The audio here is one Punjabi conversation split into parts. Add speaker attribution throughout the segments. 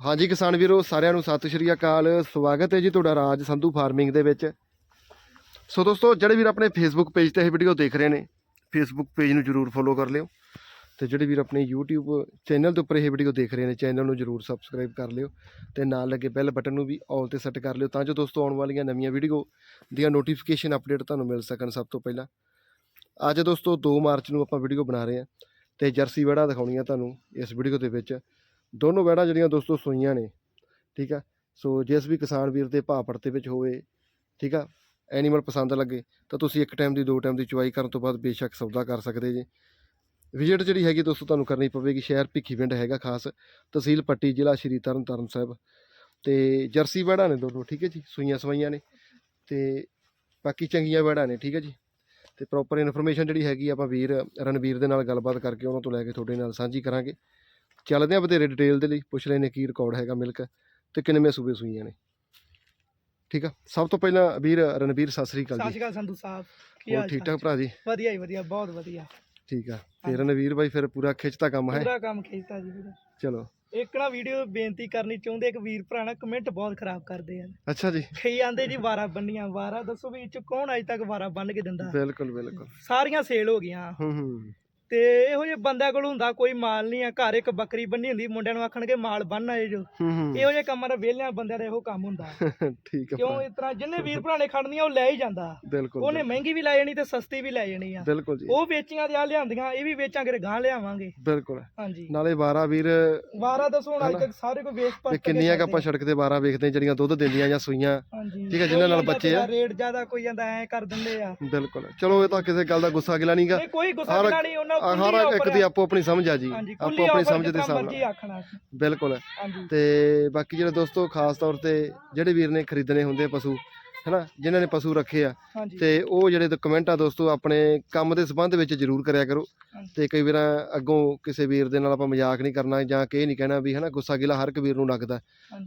Speaker 1: ਹਾਂਜੀ ਕਿਸਾਨ ਵੀਰੋ, ਸਾਰਿਆਂ ਨੂੰ ਸਤਿ ਸ਼੍ਰੀ ਅਕਾਲ। ਸਵਾਗਤ ਹੈ ਜੀ ਤੁਹਾਡਾ ਰਾਜ ਸੰਧੂ ਫਾਰਮਿੰਗ ਦੇ ਵਿੱਚ। ਸੋ ਦੋਸਤੋ, ਜਿਹੜੇ ਵੀਰ ਆਪਣੇ ਫੇਸਬੁੱਕ ਪੇਜ ਤੇ ਇਹ ਵੀਡੀਓ ਦੇਖ ਰਹੇ ਨੇ ਫੇਸਬੁੱਕ ਪੇਜ ਨੂੰ ਜਰੂਰ ਫੋਲੋ ਕਰ ਲਿਓ। ਤੇ ਜਿਹੜੇ ਵੀਰ ਆਪਣੇ YouTube ਚੈਨਲ ਦੇ ਉੱਪਰ ਇਹ ਵੀਡੀਓ ਦੇਖ ਰਹੇ ਨੇ ਚੈਨਲ ਨੂੰ ਜਰੂਰ ਸਬਸਕ੍ਰਾਈਬ ਕਰ ਲਿਓ ਤੇ ਨਾਲ ਲੱਗੇ ਬੈਲ ਬਟਨ ਨੂੰ ਵੀ ਆਲ ਤੇ ਸੈੱਟ ਕਰ ਲਿਓ ਤਾਂ ਜੋ ਦੋਸਤੋ ਆਉਣ ਵਾਲੀਆਂ ਨਵੀਆਂ ਵੀਡੀਓ ਦੀਆਂ ਨੋਟੀਫਿਕੇਸ਼ਨ ਅਪਡੇਟ ਤੁਹਾਨੂੰ ਮਿਲ ਸਕਣ ਸਭ ਤੋਂ ਪਹਿਲਾਂ। ਅੱਜ ਦੋਸਤੋ 2 ਮਾਰਚ ਨੂੰ ਆਪਾਂ ਵੀਡੀਓ ਬਣਾ ਰਹੇ ਹਾਂ ਤੇ ਜਰਸੀ ਵੜਾ ਦਿਖਾਉਣੀ ਦਿਖਾਉਣੀਆਂ ਤੁਹਾਨੂੰ ਇਸ ਵੀਡੀਓ ਦੇ ਵਿੱਚ। ਦੋਨੋਂ ਵੈੜਾਂ ਜਿਹੜੀਆਂ ਦੋਸਤੋ ਸੂਈਆਂ ਨੇ, ਠੀਕ ਆ? ਸੋ ਜਿਸ ਵੀ ਕਿਸਾਨ ਵੀਰ ਦੇ ਭਾਅ ਪੜਤੇ ਵਿੱਚ ਹੋਵੇ, ਠੀਕ ਆ? ਐਨੀਮਲ ਪਸੰਦ ਲੱਗੇ, ਤਾਂ ਤੁਸੀਂ ਇੱਕ ਟਾਈਮ ਦੀ, ਦੋ ਟਾਈਮ ਦੀ ਚੁਆਈ ਕਰਨ ਤੋਂ ਬਾਅਦ ਬੇਸ਼ੱਕ ਸੌਦਾ ਕਰ ਸਕਦੇ ਜੀ। ਵਿਜ਼ਿਟ ਜਿਹੜੀ ਹੈਗੀ ਦੋਸਤੋ ਤੁਹਾਨੂੰ ਕਰਨੀ ਪਵੇਗੀ, ਸ਼ਹਿਰ ਭਿੱਖੀ ਪਿੰਡ ਹੈਗਾ ਖਾਸ, ਤਹਿਸੀਲ ਪੱਟੀ, ਜ਼ਿਲ੍ਹਾ ਸ਼੍ਰੀ ਤਰਨਤਾਰਨ ਸਾਹਿਬ। ਤੇ ਜਰਸੀ ਵੈੜਾਂ ਨੇ ਦੋਨੋਂ, ਠੀਕ ਹੈ ਜੀ? ਸੂਈਆਂ ਸਵਾਈਆਂ ਨੇ, ਤੇ ਬਾਕੀ ਚੰਗੀਆਂ ਵੈੜਾਂ ਨੇ, ਠੀਕ ਹੈ ਜੀ? ਤੇ ਪ੍ਰੋਪਰ ਇਨਫੋਰਮੇਸ਼ਨ ਜਿਹੜੀ ਹੈਗੀ ਆਪਾਂ ਵੀਰ, ਰਣਵੀਰ ਦੇ ਨਾਲ ਗੱਲਬਾਤ ਕਰਕੇ ਉਹਨਾਂ ਤੋਂ ਲੈ ਕੇ ਤੁਹਾਡੇ ਨਾਲ ਸਾਂਝੀ ਕਰਾਂਗੇ। ਚੱਲਦੇ ਆ ਵਧੇਰੇ ਡਿਟੇਲ ਦੇ ਲਈ ਪੁੱਛ ਲੈਨੇ ਕੀ ਰਿਕਾਰਡ ਹੈਗਾ ਮਿਲਕ ਤੇ ਕਿੰਨਵੇਂ ਸੂਬੇ ਸੂਈਆਂ ਨੇ। ਠੀਕ ਆ? ਸਭ ਤੋਂ ਪਹਿਲਾਂ ਵੀਰ ਰਣਵੀਰ ਸਤਿ ਸ੍ਰੀ
Speaker 2: ਸਤਿ
Speaker 1: ਜੀ
Speaker 2: ਅਕਾਲ ਸੰਧੂ ਸਾਹਿਬ ਕੀ ਹਾਲ
Speaker 1: ਠੀਕ ਠਾਕ ਭਰਾ ਜੀ?
Speaker 2: ਵਧੀਆ ਹੀ ਵਧੀਆ ਬਹੁਤ ਵਧੀਆ।
Speaker 1: ਠੀਕ ਆ। ਤੇ ਰਣਵੀਰ ਬਾਈ ਫਿਰ ਪੂਰਾ ਖਿੱਚਦਾ ਕੰਮ ਹੈ?
Speaker 2: ਪੂਰਾ ਕੰਮ ਖਿੱਚਦਾ ਜੀ ਵੀਰੇ
Speaker 1: ਚਲੋ।
Speaker 2: ਇੱਕ ਨਾ ਵੀਡੀਓ ਬੇਨਤੀ ਕਰਨੀ ਚਾਹੁੰਦੇ ਇੱਕ ਵੀਰ ਭਰਾ ਨਾ ਕਮੈਂਟ ਬਹੁਤ ਖਰਾਬ ਕਰਦੇ ਆ।
Speaker 1: ਅੱਛਾ ਜੀ।
Speaker 2: ਕਈ ਆਂਦੇ ਜੀ ਵਾਰਾ ਬੰਨੀਆਂ ਵਾਰਾ ਦੱਸੋ ਵੀ ਇਹ ਚ ਕੌਣ ਅਜੇ ਤੱਕ ਵਾਰਾ ਬੰਨ ਕੇ ਦਿੰਦਾ।
Speaker 1: ਬਿਲਕੁਲ ਬਿਲਕੁਲ।
Speaker 2: ਸਾਰੀਆਂ ਸੇਲ ਹੋ ਗਈਆਂ।
Speaker 1: ਹੂੰ ਹੂੰ।
Speaker 2: ਤੇ ਇਹੋ ਜਿਹੇ ਬੰਦਿਆਂ ਕੋਲ ਹੁੰਦਾ ਕੋਈ ਮਾਲ ਨਹੀਂ ਆ ਘਰ ਇੱਕ ਬੱਕਰੀ ਬੰਨੀ ਹੁੰਦੀ ਮੁੰਡਿਆਂ ਨੂੰ ਆਖਣਗੇ ਮਾਲ ਬੰਨ ਆਏ ਜੋ।
Speaker 1: ਹੂੰ ਹੂੰ।
Speaker 2: ਇਹੋ ਜਿਹੇ ਕੰਮਾਂ ਦਾ ਵਿਹਲਿਆਂ ਬੰਦਿਆਂ ਦਾ ਇਹੋ ਕੰਮ ਹੁੰਦਾ।
Speaker 1: ਠੀਕ ਆ
Speaker 2: ਕਿਉਂ ਇਸ ਤਰ੍ਹਾਂ ਜਿੰਨੇ ਵੀਰ ਭਰਾ ਨੇ ਖੜਨੀਆਂ ਉਹ ਲੈ ਹੀ ਜਾਂਦਾ।
Speaker 1: ਬਿਲਕੁਲ
Speaker 2: ਉਹਨੇ ਮਹਿੰਗੀ ਵੀ ਲੈ ਜਾਣੀ ਤੇ ਸਸਤੀ ਵੀ ਲੈ ਜਾਣੀ ਆ।
Speaker 1: ਬਿਲਕੁਲ ਜੀ।
Speaker 2: ਉਹ ਵੇਚੀਆਂ ਤੇ ਆ ਲਿਆਂਦੀਆਂ ਇਹ ਵੀ ਵੇਚਾਂਗੇ ਗਾਂ ਲਿਆਵਾਂਗੇ।
Speaker 1: ਬਿਲਕੁਲ।
Speaker 2: ਹਾਂਜੀ।
Speaker 1: ਨਾਲੇ 12 ਵੀਰ
Speaker 2: ਵਾਰਾ ਦੱਸੋ ਹੁਣ ਅੱਜ ਤੱਕ ਸਾਰੇ ਕੋ ਵੇਖ
Speaker 1: ਤੇ
Speaker 2: ਪਰਖ
Speaker 1: ਕਿੰਨੀਆਂ ਕ ਆਪਾਂ ਸੜਕ ਤੇ 12 ਵੇਖਦੇ ਹਾਂ ਜਿਹੜੀਆਂ ਦੁੱਧ ਦਿੰਦੀਆਂ ਜਾਂ ਸੂਈਆਂ। ਠੀਕ ਹੈ, ਜਿਨ੍ਹਾਂ ਨਾਲ
Speaker 2: ਕੋਈ
Speaker 1: ਬੱਚੇ ਆ।
Speaker 2: ਰੇਟ ਜ਼ਿਆਦਾ ਕੋਈ ਜਾਂਦਾ ਐ ਕਰ ਦਿੰਦੇ ਆ।
Speaker 1: ਬਿਲਕੁਲ। ਚਲੋ ਇਹ ਤਾਂ ਕਿਸੇ ਗੱਲ ਦਾ ਗੁੱਸਾ ਗਿਲਾ ਨਹੀਂਗਾ
Speaker 2: ਨਹੀਂ ਕੋਈ ਗੁੱਸਾ ਗਿਲਾ ਨਹੀਂ ਉਹਨਾਂ
Speaker 1: ਹਰ
Speaker 2: ਕੁੱਲੀ
Speaker 1: ਇੱਕ ਦੀ ਆਪੋ ਆਪਣੀ ਸਮਝ ਆ ਜੀ।
Speaker 2: ਹਾਂਜੀ
Speaker 1: ਆਪੋ ਆਪਣੀ ਸਮਝ ਦੇ
Speaker 2: ਜਿੱਦਾਂ
Speaker 1: ਹਿਸਾਬ
Speaker 2: ਮਰਜ਼ੀ
Speaker 1: ਨਾਲ।
Speaker 2: ਆਖਣਾ
Speaker 1: ਬਿਲਕੁਲ।
Speaker 2: ਹਾਂਜੀ।
Speaker 1: ਤੇ ਬਾਕੀ ਜਿਹੜੇ ਦੋਸਤੋ ਖਾਸ ਤੌਰ ਤੇ ਜਿਹੜੇ ਵੀਰ ਨੇ ਖਰੀਦਣੇ ਹੁੰਦੇ ਆ ਪਸ਼ੂ ਹੈਨਾ ਜਿਨ੍ਹਾਂ ਨੇ ਪਸ਼ੂ ਰੱਖੇ ਆ।
Speaker 2: ਹਾਂਜੀ।
Speaker 1: ਤੇ ਉਹ ਜਿਹੜੇ ਕਮੈਂਟ ਆ ਦੋਸਤੋ ਆਪਣੇ ਕੰਮ ਦੇ ਸੰਬੰਧ ਵਿੱਚ ਜ਼ਰੂਰ ਕਰਿਆ ਕਰੋ। ਤੇ ਕਈ ਵਾਰਾਂ ਅੱਗੋਂ ਕਿਸੇ ਵੀਰ ਦੇ ਨਾਲ ਆਪਾਂ ਮਜ਼ਾਕ ਨਹੀਂ ਕਰਨਾ ਜਾਂ ਕਿ ਇਹ ਨਹੀਂ ਕਹਿਣਾ ਵੀ ਹਨਾ ਗੁੱਸਾ ਗਿਲਾ ਹਰ ਇੱਕ ਵੀਰ ਨੂੰ ਲੱਗਦਾ।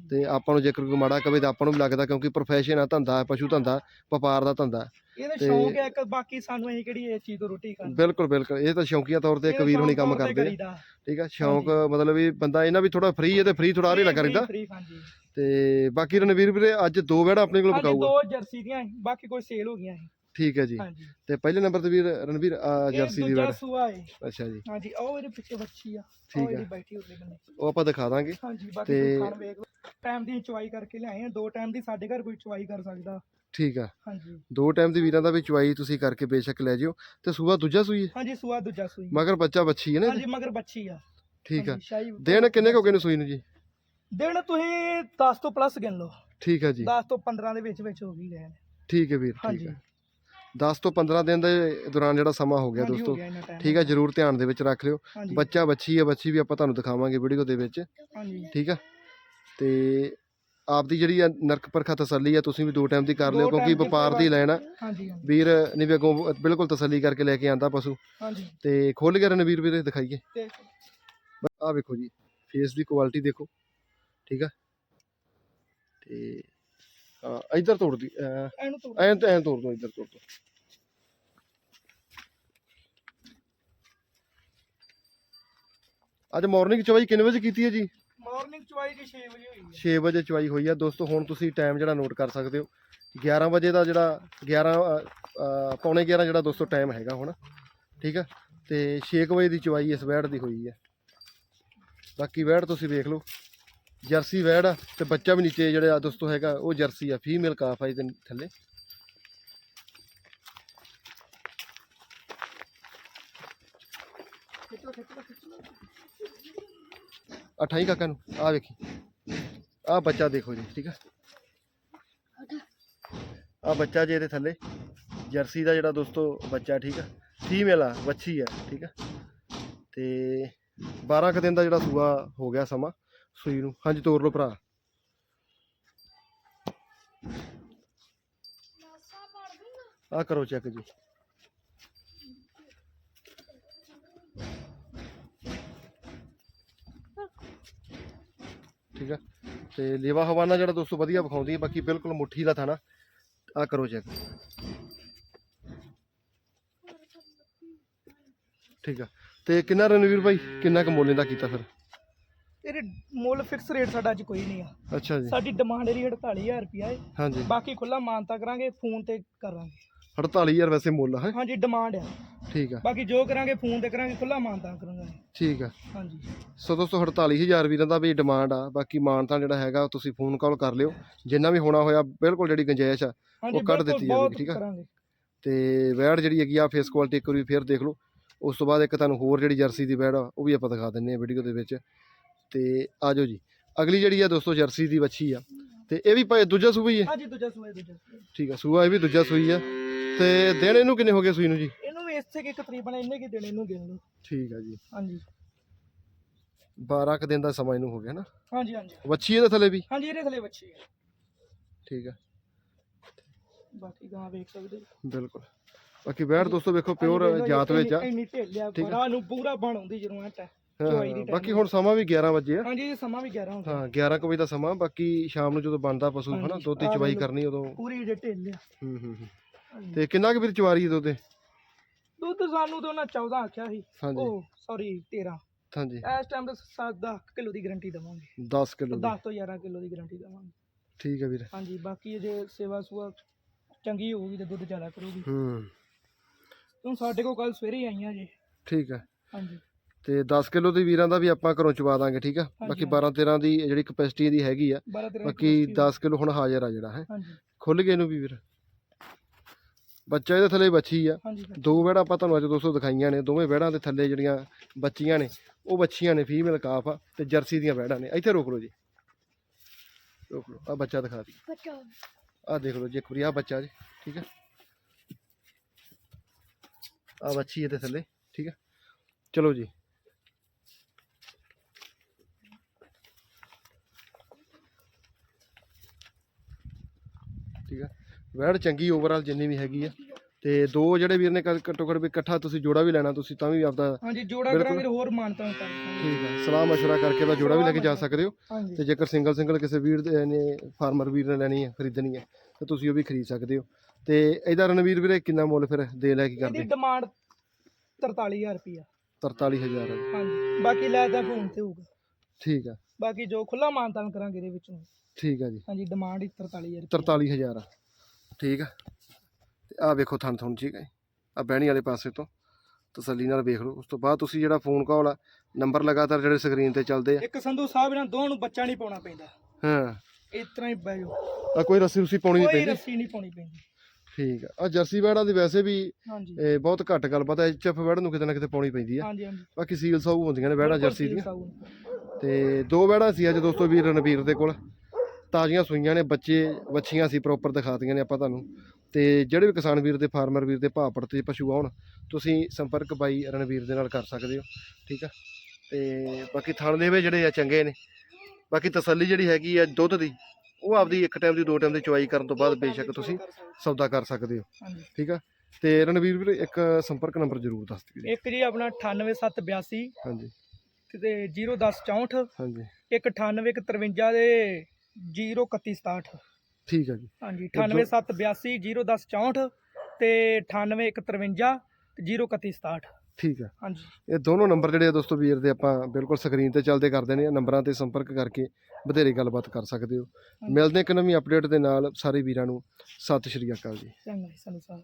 Speaker 1: ਤੇ ਆਪਾਂ ਨੂੰ ਜੇਕਰ ਕੋਈ ਮਾੜਾ ਕਵੇ ਤਾਂ ਆਪਾਂ ਨੂੰ ਵੀ ਲੱਗਦਾ ਕਿਉਂਕਿ ਪ੍ਰੋਫੈਸ਼ਨ ਆ ਧੰਦਾ ਹੈ, ਪਸ਼ੂ ਧੰਦਾ ਵਪਾਰ ਦਾ ਧੰਦਾ।
Speaker 2: ਇਹਦਾ
Speaker 1: ਤੇ-
Speaker 2: ਸ਼ੌਂਕ ਹੈ ਇੱਕ ਬਾਕੀ ਸਾਨੂੰ ਅਸੀਂ ਕਿਹੜੀ ਇਹ ਚੀਜ਼ ਤੋਂ ਰੋਟੀ ਖਾਣੀ।
Speaker 1: ਬਿਲਕੁਲ ਬਿਲਕੁਲ। ਇਹ ਤਾਂ ਸ਼ੌਕੀਆ ਤੌਰ ਤੇ ਇੱਕ ਵੀਰ ਹੁਣੀ ਕੰਮ ਕਰਦੇ ਆ। ਠੀਕ ਆ ਸ਼ੌਂਕ ਮਤਲਬ ਵੀ ਬੰਦਾ ਇਹਨਾਂ ਵੀ ਥੋੜਾ ਫ੍ਰੀ ਹੈ ਤੇ ਫ੍ਰੀ ਥੋੜਾ ਹਾਰੇ ਲੱਗਾ ਰਹਿੰਦਾ
Speaker 2: ਫ੍ਰੀ ਹਾਂਜੀ।
Speaker 1: ਤੇ ਬਾਕੀ ਰਣਵੀਰ ਵੀਰੇ ਅੱਜ ਦੋ ਵੜਾ ਆਪਣੇ ਕੋਲ
Speaker 2: ਹਾਂਜੀ
Speaker 1: ਬਕਾਊਗਾ
Speaker 2: ਦੋ ਜਰਸੀ ਦੀਆਂ ਸੀ, ਬਾਕੀ ਕੋਈ ਸੇਲ ਹੋ ਗਈਆਂ ਸੀ।
Speaker 1: ਠੀਕ ਹੈ ਜੀ।
Speaker 2: ਹਾਂਜੀ।
Speaker 1: ਤੇ ਪਹਿਲੇ ਨੰਬਰ ਤੇ ਵੀਰ ਰਣਵੀਰ
Speaker 2: ਇਹ
Speaker 1: ਜਰਸੀ ਦੀ
Speaker 2: ਦੂਜਾ
Speaker 1: ਵੜ
Speaker 2: ਸੂਆ ਹੈ
Speaker 1: ਅੱਛਾ ਜੀ।
Speaker 2: ਹਾਂਜੀ ਉਹ ਇਹਦੇ ਪਿੱਛੇ ਬੱਚੀ ਆ।
Speaker 1: ਠੀਕ
Speaker 2: ਉਹ
Speaker 1: ਆ।
Speaker 2: ਇਹਦੀ ਬੈਠੀ ਬੰਨੇ।
Speaker 1: ਉਹ ਆਪਾਂ ਦਿਖਾ ਦਾਂਗੇ।
Speaker 2: ਹਾਂਜੀ ਬਾਕੀ
Speaker 1: ਤੇ-
Speaker 2: ਤੁਸੀਂ ਖਾਣ ਵੇਖ ਟਾਈਮ ਦੀ ਚੁਆਈ ਕਰਕੇ ਲਿਆਏ ਆ। ਦੋ ਟਾਈਮ ਦੀ ਸਾਡੇ ਘਰ ਕੋਈ ਚੁਆਈ ਕਰ ਸਕਦਾ।
Speaker 1: ਠੀਕ ਆ।
Speaker 2: ਹਾਂਜੀ।
Speaker 1: ਦੋ ਟਾਈਮ ਦੀ ਵੀਰਾਂ ਦਾ ਵੀ ਚੁਆਈ ਤੁਸੀਂ ਕਰਕੇ ਬੇਸ਼ੱਕ ਲੈ ਜਿਓ। ਤੇ ਸੂਆ ਦੂਜਾ ਸੂਈ ਹੈ
Speaker 2: ਹਾਂਜੀ ਸੂਆ ਦੂਜਾ ਸੂਈ
Speaker 1: ਮਗਰ ਬੱਚਾ ਬੱਚੀ ਹੈ ਨਾ
Speaker 2: ਹਾਂਜੀ ਮਗਰ ਬੱਚੀ ਆ।
Speaker 1: ਠੀਕ ਆ।
Speaker 2: ਹਾਂਜੀ, ਸ਼ਾਹੀ
Speaker 1: ਦਿਨ ਕਿੰਨੇ ਕੁ ਹੋ ਗਏ ਨੇ ਸੂਈ ਨੂੰ ਜੀ?
Speaker 2: ਦਿਨ ਤੁਸੀਂ 10 ਤੋਂ ਪਲੱਸ ਗਿਣ ਲਓ।
Speaker 1: ਠੀਕ ਆ ਜੀ।
Speaker 2: 10 ਤੋਂ 15 ਦੇ ਵਿੱਚ ਵਿੱਚ ਹੋ ਗਈ ਗਏ ਨੇ।
Speaker 1: ਠੀਕ ਹੈ ਵੀਰ ਠੀਕ
Speaker 2: ਹਾਂਜੀ।
Speaker 1: ਹੈ 10 ਤੋਂ 15 ਦਿਨ ਦੇ ਦੌਰਾਨ ਜਿਹੜਾ ਸਮਾਂ ਹੋ ਗਿਆ
Speaker 2: ਹਾਂਜੀ,
Speaker 1: ਦੋਸਤੋ
Speaker 2: ਹੋ ਗਿਆ ਇੰਨਾ time।
Speaker 1: ਠੀਕ ਆ ਜਰੂਰ ਧਿਆਨ ਦੇ ਵਿੱਚ ਰੱਖ ਲਿਓ।
Speaker 2: ਹਾਂਜੀ।
Speaker 1: ਬੱਚਾ ਬੱਚੀ ਹੈ ਬੱਚੀ ਵੀ ਆਪਾਂ ਤੁਹਾਨੂੰ ਦਿਖਾਵਾਂਗੇ ਵੀਡੀਓ ਦੇ ਵਿੱਚ।
Speaker 2: ਹਾਂਜੀ।
Speaker 1: ਠੀਕ ਆ ਤੇ ਆਪਦੀ ਜਿਹੜੀ ਆ ਨਰਕ ਪਰਖਾ ਤਸੱਲੀ ਆ ਤੁਸੀਂ ਵੀ ਦੋ ਟਾਈਮ ਦੀ ਕਰ
Speaker 2: ਦੋ
Speaker 1: ਲਿਓ ਕਿਉਂਕਿ
Speaker 2: time ਦੀ
Speaker 1: ਵਪਾਰ ਦੀ ਲੈਣਾ
Speaker 2: ਹਾਂਜੀ ਹਾਂਜੀ,
Speaker 1: ਵੀਰ ਨੇ ਵੀ ਅੱਗੋਂ ਬਿਲਕੁਲ ਤਸੱਲੀ ਕਰਕੇ ਲੈ ਕੇ ਆਂਦਾ ਪਸ਼ੂ।
Speaker 2: ਹਾਂਜੀ।
Speaker 1: ਤੇ ਖੋਲ ਕੇ ਰਣਵੀਰ ਵੀਰੇ ਦਿਖਾਈਏ।
Speaker 2: ਤੇ
Speaker 1: ਆਹ ਵੇਖੋ ਜੀ ਫੇਸ ਦੀ ਕੁਆਲਿਟੀ ਦੇਖੋ। ਠੀਕ ਆ? ਤੇ ਆ ਇੱਧਰ ਤੋੜ ਦੀ
Speaker 2: ਤੋਂ
Speaker 1: ਐਂ ਤੇ ਐਂ ਤੋੜ ਦੋ ਇੱਧਰ ਤੋੜ ਦੋ। ਅੱਜ ਮਾਰਨਿੰਗ ਚਵਾਈ ਕਿੰਨੇ ਵਜੇ ਕੀਤੀ ਹੈ ਜੀ?
Speaker 2: ਮਾਰਨਿੰਗ ਚੁਆਈ ਦੀ 6 ਵਜੇ ਹੋਈ ਹੈ।
Speaker 1: 6 ਵਜੇ ਚਵਾਈ ਹੋਈ ਆ। ਦੋਸਤੋ ਹੁਣ ਤੁਸੀਂ ਟਾਈਮ ਜਿਹੜਾ ਨੋਟ ਕਰ ਸਕਦੇ ਹੋ। 11 ਵਜੇ ਦਾ ਜਿਹੜਾ 11 ਅ, ਅ, ਪੌਣੇ 11 ਜਿਹੜਾ ਦੋਸਤੋ ਟਾਈਮ ਹੈਗਾ ਹੁਣ ਠੀਕ ਆ? ਤੇ 6 ਵਜੇ ਦੀ ਚਵਾਈ ਇਸ ਵੈੜ ਦੀ ਹੋਈ ਹੈ ਬਾਕੀ ਵੈੜ ਤੁਸੀਂ ਵੇਖ ਲਓ। ਜਰਸੀ ਵੈੜ ਆ ਤੇ ਬੱਚਾ ਵੀ ਨੀਚੇ ਜਿਹੜਾ ਦੋਸਤੋ ਹੈਗਾ, ਉਹ ਜਰਸੀ ਆ ਫੀਮੇਲ ਕਾਫ ਆ ਇਹਦੇ ਥੱਲੇ। ਅਠਾਈ ਕਾਕਾ ਨੂੰ, ਆ ਵੇਖੀ। ਆ ਬੱਚਾ ਦੇਖੋ ਜੀ, ਠੀਕ ਆ। ਆ ਬੱਚਾ ਜੇ ਇਹਦੇ ਥੱਲੇ, ਜਰਸੀ ਦਾ ਜਿਹੜਾ ਦੋਸਤੋ ਬੱਚਾ, ਠੀਕ ਆ। ਫੀਮੇਲ ਆ, ਵੱਛੀ ਆ, ਠੀਕ ਆ। ਤੇ 12 ਕੁ ਦਿਨ ਦਾ ਜਿਹੜਾ ਸੂਆ ਹੋ ਗਿਆ ਸਮਾਂ। ਸੂਈ ਨੂੰ। ਹਾਂਜੀ, ਤੋਰ ਲਓ ਭਰਾ। ਆ ਕਰੋ ਚੈੱਕ ਜੀ। ਠੀਕ ਆ। ਤੇ ਲੇਵਾ ਹਵਾਨਾ ਜਿਹੜਾ ਦੋਸਤੋ ਵਧੀਆ ਵਿਖਾਉਂਦੀ ਹੈ ਬਾਕੀ ਬਿਲਕੁਲ ਮੁੱਠੀ ਦਾ ਥਾਣਾ। ਆ ਕਰੋ ਚੈੱਕ ਠੀਕ ਆ। ਤੇ ਕਿੰਨਾ ਰਣਵੀਰ ਭਾਈ ਕਿੰਨਾ ਕੁ ਮੁੱਲ ਦਾ ਕੀਤਾ ਫਿਰ?
Speaker 2: ਇਹਦੇ ਮੁੱਲ ਫਿਕਸ ਰੇਟ ਸਾਡਾ ਅੱਜ ਕੋਈ ਨਹੀਂ ਆ।
Speaker 1: ਅੱਛਾ ਜੀ।
Speaker 2: ਸਾਡੀ ਡਿਮਾਂਡ ਇਹਦੀ 48000 ਰੁਪਿਆ ਹੈ
Speaker 1: ਹਾਂਜੀ।
Speaker 2: ਬਾਕੀ ਖੁੱਲਾ ਮਾਨਤਾ ਕਰਾਂਗੇ ਫੋਨ ਤੇ ਕਰਾਂਗੇ।
Speaker 1: 48000 ਵੈਸੇ ਮੁੱਲ ਹੈ?
Speaker 2: ਹਾਂਜੀ ਡਿਮਾਂਡ ਆ।
Speaker 1: ਠੀਕ ਆ।
Speaker 2: ਬਾਕੀ ਜੋ ਕਰਾਂਗੇ ਫੋਨ ਤੇ ਕਰਾਂਗੇ ਖੁੱਲਾ ਮਾਨਤਾ ਕਰਾਂਗੇ।
Speaker 1: ਠੀਕ ਆ।
Speaker 2: ਹਾਂਜੀ।
Speaker 1: ਸੋ ਦੋਸਤੋ 48000 ਵੀਰਾਂ ਦਾ ਵੀ ਡਿਮਾਂਡ ਆ। ਬਾਕੀ ਮਾਨਤਾ ਜਿਹੜਾ ਹੈਗਾ ਤੁਸੀਂ ਫੋਨ ਕਾਲ ਕਰ ਲਿਓ। ਜਿੰਨਾ ਵੀ ਹੋਣਾ ਹੋਇਆ ਬਿਲਕੁਲ ਜਿਹੜੀ ਗੁੰਜਾਇਸ਼ ਆ ਉਹ ਕੱਢ ਦਿੱਤੀ ਜਾਵੇਗੀ, ਠੀਕ ਆ? ਤੇ ਵੈੜ ਜਿਹੜੀ ਹੈਗੀ ਆ ਫੇਸ ਕੁਆਲਿਟੀ ਇੱਕ ਵਾਰੀ ਫੇਰ ਦੇਖ ਲਓ। ਉਸ ਤੋਂ ਬਾਅਦ ਇੱਕ ਤੁਹਾਨੂੰ ਹੋਰ ਜਿਹੜੀ ਜਰਸੀ ਦੀ ਵੈੜ ਆ ਉਹ ਵੀ ਆਪਾਂ ਦਿਖਾ ਦਿੰਨੇ ਆ ਵੀਡੀਓ ਦੇ ਵਿੱਚ। ਤੇ ਆਜੋ ਜੀ। ਅਗਲੀ ਜਿਹੜੀ ਆ ਦੋਸਤੋ ਜਰਸੀ ਦੀ ਵੱਛੀ ਆ। ਤੇ ਇਹ ਵੀ ਭਾਈ ਦੂਜਾ ਸੂਆ ਹੀ ਹੈ
Speaker 2: ਹਾਂਜੀ ਦੂਜਾ ਸੂਆ ਦੂਜਾ ਸੂਆ।
Speaker 1: ਠੀਕ ਆ ਸੂਆ ਇਹ ਵੀ ਦੂਜਾ ਸੂਈ ਆ। ਤੇ ਦਿਨ ਇਹਨੂੰ ਕਿੰਨੇ ਹੋ ਗਏ ਸੂਈ ਨੂੰ ਜੀ?
Speaker 2: ਇਹਨੂੰ ਵੀ ਇਸੇ ਕਿ ਤਕਰੀਬਨ ਇੰਨੇ ਕੀ ਦੇਣੇ ਇਹਨੂੰ ਗਿਣ ਲਓ।
Speaker 1: ਠੀਕ ਆ ਜੀ।
Speaker 2: ਹਾਂਜੀ।
Speaker 1: 12 ਕ ਦਿਨ ਦਾ ਸਮਾਂ ਇਹਨੂੰ ਹੋ ਗਿਆ ਨਾ।
Speaker 2: ਹਾਂਜੀ ਹਾਂਜੀ।
Speaker 1: ਵੱਛੀ ਇਹਦੇ ਥੱਲੇ ਵੀ?
Speaker 2: ਹਾਂਜੀ ਇਹਦੇ ਥਲੇ ਬੱਚੀ ਹੈ
Speaker 1: ਠੀਕ ਆ।
Speaker 2: ਬਾਕੀ ਗਾਂ ਵੇਖ ਸਕਦੇ ਹੋ।
Speaker 1: ਬਿਲਕੁਲ। ਬਾਕੀ ਵੈੜ ਦੋਸਤੋ ਵੇਖੋ ਪਿਓਰ
Speaker 2: ਹਾਂਜੀ, ਵੇਖ ਲਓ
Speaker 1: ਜਾਤ ਵਿੱਚ ਆ।
Speaker 2: ਇੰਨੀ- ਇੰਨੀ ਢੇਲਿਆ
Speaker 1: ਠੀਕ ਆ।
Speaker 2: ਬੜਾ ਨੂੰ ਪੂਰਾ ਬਣ ਆਉਂਦੀ ਐਟ
Speaker 1: ਹਾਂ,
Speaker 2: ਚਵਾਈ ਦੀ
Speaker 1: ਹਾਂ,
Speaker 2: time
Speaker 1: ਬਾਕੀ ਹੁਣ ਸਮਾਂ ਵੀ 11 ਵਜੇ ਆ।
Speaker 2: ਹਾਂਜੀ ਸਮਾਂ ਵੀ 11 ਹੁੰਦਾ
Speaker 1: ਹਾਂ 11 ਕੁ ਵਜੇ ਦਾ ਸਮਾਂ ਬਾਕੀ ਸ਼ਾਮ ਨੂੰ ਜਦੋਂ ਬਣਦਾ ਪਸ਼ੂ ਹਨਾ ਦੁੱਧ ਦੀ ਚਵਾਈ। ਕਰਨੀ ਉਦੋਂ।
Speaker 2: ਪੂਰੀ ਢੇਲਿਆ
Speaker 1: ਹੂੰ ਹੂੰ ਹੂੰ। ਤੇ ਕਿੰਨਾ ਕੁ ਵੀਰ ਚਵਾਰੀ ਦੁੱਧ ਦੇ
Speaker 2: ਦੁੱਧ ਸਾਨੂੰ ਤਾਂ ਉਹਨਾਂ 14 ਆਖਿਆ ਸੀ।
Speaker 1: ਹਾਂਜੀ।
Speaker 2: ਉਹ ਸੌਰੀ 13
Speaker 1: ਹਾਂਜੀ।
Speaker 2: ਇਸ ਟਾਈਮ ਤੇ 7 ਕਿਲੋ ਦੀ ਗਾਰੰਟੀ ਦਵਾਂਗੇ।
Speaker 1: 10 ਕਿਲੋ
Speaker 2: 10 ਤੋਂ 11 ਕਿਲੋ ਦੀ ਗਾਰੰਟੀ ਦਵਾਂਗੇ।
Speaker 1: ਠੀਕ ਹੈ ਵੀਰ।
Speaker 2: ਹਾਂਜੀ ਬਾਕੀ ਜੇ ਸੇਵਾ ਸੁਆ ਚੰਗੀ ਹੋਊਗੀ ਤੇ ਦੁੱਧ ਜ਼ਿਆਦਾ ਕਰੂਗੀ।
Speaker 1: ਹੂੰ।
Speaker 2: ਤੂੰ ਸਾਡੇ ਕੋਲ ਕੱਲ ਸਵੇਰੇ ਹੀ ਆਈਆਂ ਜੇ।
Speaker 1: ਠੀਕ ਹੈ
Speaker 2: ਹਾਂਜੀ।
Speaker 1: ਤੇ 10 ਕਿਲੋ ਦੇ ਵੀਰਾਂ ਦਾ ਵੀ ਆਪਾਂ ਘਰੋਂ ਚਵਾ ਦਾਂਗੇ ਠੀਕ ਆ? ਬਾਕੀ
Speaker 2: ਹਾਂਜੀ।
Speaker 1: 12 13 ਦੀ ਜਿਹੜੀ ਕਪੈਸਿਟੀ ਦੀ ਹੈਗੀ ਆ
Speaker 2: 12 13
Speaker 1: ਬਾਕੀ 10 ਕਿਲੋ ਹੁਣ ਹਾਜ਼ਰ ਆ ਜਿਹੜਾ ਹੈ? ਖੁੱਲ ਗਏ ਇਹਨੂੰ ਵੀ ਵੀਰ। ਬੱਚਾ ਇਹਦੇ ਥੱਲੇ ਬੱਚੀ ਆ। ਦੋ ਵਹਿੜਾਂ ਆਪਾਂ ਤੁਹਾਨੂੰ ਅੱਜ ਦੋਸਤੋ ਦਿਖਾਈਆਂ ਨੇ ਦੋਵੇਂ ਵਹਿੜਾਂ ਦੇ ਥੱਲੇ ਜਿਹੜੀਆਂ ਬੱਚੀਆਂ ਨੇ ਉਹ ਬੱਚੀਆਂ ਨੇ ਫੀਮੇਲ ਕਾਫ ਆ ਤੇ ਜਰਸੀ ਦੀਆਂ ਵਹਿੜਾਂ ਨੇ। ਇੱਥੇ ਰੋਕ ਲਓ ਜੀ। ਰੋਕ ਲਓ ਆ ਬੱਚਾ ਦਿਖਾ ਦੀ। ਆ ਦੇਖ ਲਓ ਜੀ ਇੱਕ ਵਾਰੀ ਆ ਬੱਚਾ ਜੀ ਠੀਕ ਹੈ ਆ ਬੱਚੀ ਇਹਦੇ ਥੱਲੇ ਠੀਕ ਹੈ ਚਲੋ ਜੀ। ਠੀਕ ਹੈ ਵੈੜ ਚੰਗੀ ਓਵਰਆਲ ਜਿੰਨੀ ਵੀ ਹੈਗੀ ਆ। ਤੇ ਦੋ ਜਿਹੜੇ ਵੀਰ ਨੇ ਘੱਟ- ਘੱਟੋ ਵੀ ਇਕੱਠਾ ਤੁਸੀਂ ਜੋੜਾ ਵੀ ਲੈਣਾ ਤੁਸੀਂ ਤਾਂ ਵੀ ਆਪਦਾ
Speaker 2: ਹਾਂਜੀ ਜੋੜਾ। ਕਰਾਂਗੇ ਤੇ ਹੋਰ ਮਾਨਤਾ ਕਰਾਂਗੇ
Speaker 1: ਠੀਕ ਹੈ ਸਲਾਹ ਮਸ਼ਵਰਾ ਕਰਕੇ ਦਾ ਜੋੜਾ ਵੀ ਲੈ ਕੇ ਜਾ ਸਕਦੇ ਹੋ। ਤੇ ਜੇਕਰ ਸਿੰਗਲ ਸਿੰਗਲ ਕਿਸੇ ਵੀਰ ਦੇ ਨੇ ਫਾਰਮਰ ਵੀਰ ਨੇ ਲੈਣੀ ਹੈ ਖਰੀਦਣੀ ਹੈ ਤਾਂ ਤੁਸੀਂ ਉਹ ਵੀ ਖਰੀਦ ਸਕਦੇ ਹੋ। ਤੇ ਇਹਦਾ ਰਣਵੀਰ ਵੀਰੇ ਕਿੰਨਾ ਮੁੱਲ ਫਿਰ ਦੇ ਲੈ ਕੀ
Speaker 2: ਇਹਦੀ
Speaker 1: ਕਰਦੇ
Speaker 2: ਡਿਮਾਂਡ 43000 ਰੁਪਿਆ
Speaker 1: 43000 ਹੈ
Speaker 2: ਹਾਂਜੀ ਬਾਕੀ ਲੈ ਤਾਂ ਫੋਨ ਤੇ ਹੋਊਗਾ।
Speaker 1: ਠੀਕ ਹੈ
Speaker 2: ਬਾਕੀ ਜੋ ਖੁੱਲਾ ਮਾਨਤਾਨ ਕਰਾਂਗੇ ਇਹਦੇ ਵਿੱਚੋਂ
Speaker 1: ਠੀਕ ਹੈ ਜੀ।
Speaker 2: ਹਾਂਜੀ ਡਿਮਾਂਡ ਹੀ 43000
Speaker 1: 43000 ਆ। ਠੀਕ ਆ। ਤੇ ਆ ਵੇਖੋ ਥਣ ਥਣ ਠੀਕ ਹੈ ਆ ਬਹਿਣੀ ਵਾਲੇ ਪਾਸੇ ਤੋਂ। ਤਸੱਲੀ ਨਾਲ ਵੇਖ ਲਓ। ਉਸ ਤੋਂ ਬਾਅਦ ਤੁਸੀਂ ਜਿਹੜਾ ਫੋਨ ਕਾਲ ਆ ਨੰਬਰ ਲਗਾਤਾਰ ਜਿਹੜੇ ਸਕਰੀਨ ਤੇ ਚੱਲਦੇ ਆ।
Speaker 2: ਇੱਕ ਸੰਧੂ ਸਾਹਿਬ ਇਹਨਾਂ ਦੋਹਾਂ ਨੂੰ ਬੱਚਾ ਨਹੀਂ ਪਾਉਣਾ ਪੈਂਦਾ।
Speaker 1: ਹਾਂ।
Speaker 2: ਇਸ ਤਰ੍ਹਾਂ ਹੀ ਬਹਿ ਜਾਓ।
Speaker 1: ਆ ਕੋਈ ਰੱਸੀ ਰੁਸੀ ਪਾਉਣੀ ਨਹੀਂ
Speaker 2: ਕੋਈ
Speaker 1: ਪੈਂਦੀ।
Speaker 2: ਰੱਸੀ ਨਹੀਂ ਪਾਉਣੀ ਪੈਂਦੀ।
Speaker 1: ਠੀਕ ਆ। ਆ ਜਰਸੀ ਬੈੜਾਂ ਦੀ ਵੈਸੇ ਵੀ
Speaker 2: ਹਾਂਜੀ।
Speaker 1: ਇਹ ਬਹੁਤ ਘੱਟ ਗੱਲਬਾਤ ਹੈ ਐਚਐਫ ਬੈੜ ਨੂੰ ਕਿਤੇ ਨਾ ਕਿਤੇ ਪਾਉਣੀ ਪੈਂਦੀ ਆ।
Speaker 2: ਹਾਂਜੀ ਹਾਂਜੀ।
Speaker 1: ਬਾਕੀ ਸੀਲ ਸਾਊ ਹੁੰਦੀਆਂ ਨੇ ਬੈੜਾਂ ਜਰਸੀ ਦੀਆਂ।
Speaker 2: ਸਾਊ।
Speaker 1: ਤੇ ਦੋ ਬੈੜਾਂ ਸੀ ਅੱਜ ਦੋਸਤੋ ਵੀਰ ਰਣਵੀਰ ਦੇ ਕੋਲ। ਤਾਜ਼ੀਆਂ ਸੂਈਆਂ ਨੇ ਬੱਚੇ ਵੱਛੀਆਂ ਸੀ ਪ੍ਰੋਪਰ ਦਿਖਾਤੀਆਂ ਨੇ ਆਪਾਂ ਤੁਹਾਨੂੰ। ਤੇ ਜਿਹੜੇ ਵੀ ਕਿਸਾਨ ਵੀਰ ਦੇ ਫਾਰਮਰ ਵੀਰ ਦੇ ਭਾਅ ਪੜਤੇ ਪਸ਼ੂ ਆਉਣ ਤੁਸੀਂ ਸੰਪਰਕ ਬਾਈ ਰਣਵੀਰ ਦੇ ਨਾਲ ਕਰ ਸਕਦੇ ਹੋ ਠੀਕ ਆ? ਤੇ ਬਾਕੀ ਥਣ ਦੇਵੇ ਜਿਹੜੇ ਆ ਚੰਗੇ ਨੇ। ਬਾਕੀ ਤਸੱਲੀ ਜਿਹੜੀ ਹੈਗੀ ਆ ਦੁੱਧ ਦੀ ਉਹ ਆਪਦੀ ਇੱਕ ਟਾਈਮ ਦੀ ਦੋ ਟਾਈਮ ਦੀ ਚੁਆਈ ਕਰਨ ਤੋਂ ਬਾਅਦ ਬੇਸ਼ੱਕ ਤੁਸੀਂ ਸੌਦਾ ਕਰ ਸਕਦੇ ਹੋ ਠੀਕ ਆ? ਤੇ ਰਣਵੀਰ ਵੀਰ ਇੱਕ ਸੰਪਰਕ ਨੰਬਰ ਜ਼ਰੂਰ ਦੱਸ ਦਿਓ
Speaker 2: ਇੱਕ ਜੀ ਆਪਣਾ 98782
Speaker 1: ਹਾਂਜੀ।
Speaker 2: ਤੇ 01064
Speaker 1: ਹਾਂਜੀ।
Speaker 2: ਇੱਕ 9853 ਦੇ 03167
Speaker 1: ਠੀਕ ਆ ਜੀ।
Speaker 2: ਹਾਂਜੀ
Speaker 1: ਇਹ ਦੋ-
Speaker 2: 98782 01064 ਤੇ 9853 ਤੇ 03167
Speaker 1: ਠੀਕ ਆ।
Speaker 2: ਹਾਂਜੀ।
Speaker 1: ਇਹ ਦੋਨੋਂ ਨੰਬਰ ਜਿਹੜੇ ਆ ਦੋਸਤੋ ਵੀਰ ਦੇ ਆਪਾਂ ਬਿਲਕੁਲ ਸਕਰੀਨ ਤੇ ਚੱਲਦੇ ਕਰ ਦੇਣੇ ਆ ਨੰਬਰਾਂ ਤੇ ਸੰਪਰਕ ਕਰਕੇ ਵਧੇਰੇ ਗੱਲਬਾਤ ਕਰ ਸਕਦੇ ਹੋ। ਮਿਲਦੇ ਇੱਕ ਨਵੀਂ ਅਪਡੇਟ ਦੇ ਨਾਲ ਸਾਰੇ ਵੀਰਾਂ ਨੂੰ। ਸਤਿ ਸ਼੍ਰੀ ਅਕਾਲ ਜੀ।
Speaker 2: ਚੰਗਾ ਜੀ ਸੰਧੂ ਸਾਹਿਬ